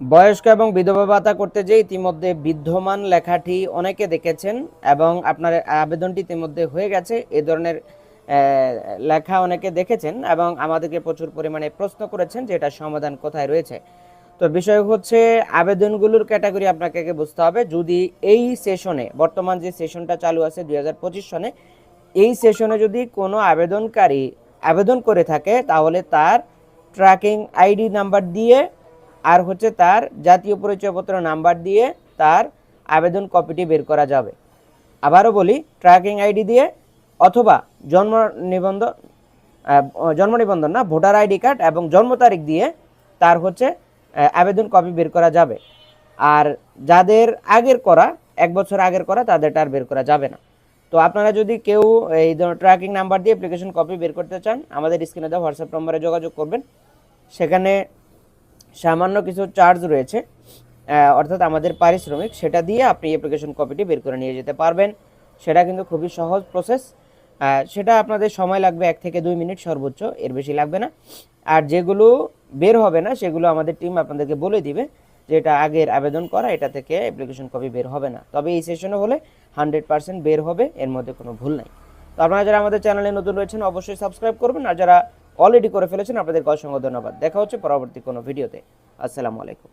বয়স্ক এবং বিধবা ভাতা করতে যে ইতিমধ্যে বিদ্যমান লেখাটি অনেকে দেখেছেন এবং আপনার আবেদনটি ইতিমধ্যে হয়ে গেছে। এ ধরনের লেখা অনেকে দেখেছেন এবং আমাদেরকে প্রচুর পরিমাণে প্রশ্ন করেছেন যে এটার সমাধান কোথায় রয়েছে। তো বিষয় হচ্ছে, আবেদনগুলোর ক্যাটাগরি আপনাকে আগে বুঝতে হবে। যদি এই সেশনে, বর্তমান যে সেশনটা চালু আছে দুই হাজার পঁচিশ সনে, এই সেশনে যদি কোনো আবেদনকারী আবেদন করে থাকে, তাহলে তার ট্র্যাকিং আইডি নাম্বার দিয়ে আর হচ্ছে তার জাতীয় পরিচয়পত্র নাম্বার দিয়ে তার আবেদন কপিটি বের করা যাবে। আবারও বলি ট্র্যাকিং আইডি দিয়ে অথবা জন্ম নিবন্ধন জন্ম নিবন্ধন না, ভোটার আইডি কার্ড এবং জন্ম তারিখ দিয়ে তার হচ্ছে আবেদন কপি বের করা যাবে। আর যাদের আগের করা, এক বছর আগের করা তাদেরটা আর বের করা যাবে না। তো আপনারা যদি কেউ এই ধরনের ট্র্যাকিং নাম্বার দিয়ে অ্যাপ্লিকেশন কপি বের করতে চান, আমাদের স্ক্রিনে দেওয়া হোয়াটসঅ্যাপ নম্বরে যোগাযোগ করবেন। সেখানে সামান্য কিছু চার্জ রয়েছে অর্থাৎ আমাদের পারিশ্রমিক, সেটা দিয়ে আপনি অ্যাপ্লিকেশন কপিটি বের করে নিয়ে যেতে পারবেন। সেটা কিন্তু খুবই সহজ প্রসেস সেটা আপনাদের সময় লাগবে এক থেকে দুই মিনিট সর্বোচ্চ, এর বেশি লাগবে না। আর যেগুলো বের হবে না, সেগুলো আমাদের টিম আপনাদেরকে বলে দিবে যে এটা আগের আবেদন করা, এটা থেকে অ্যাপ্লিকেশন কপি বের হবে না। তবে এই সেশনে হলে হান্ড্রেড পার্সেন্ট বের হবে, এর মধ্যে কোনো ভুল নাই। তো আপনারা যারা আমাদের চ্যানেলে নতুন রয়েছেন, অবশ্যই সাবস্ক্রাইব করবেন। আর যারা অলরেডি করে ফেলেছেন। আপনাদেরকে অসংখ্য ধন্যবাদ। দেখা হচ্ছে পরবর্তী কোনো ভিডিওতে। আসসালামু আলাইকুম।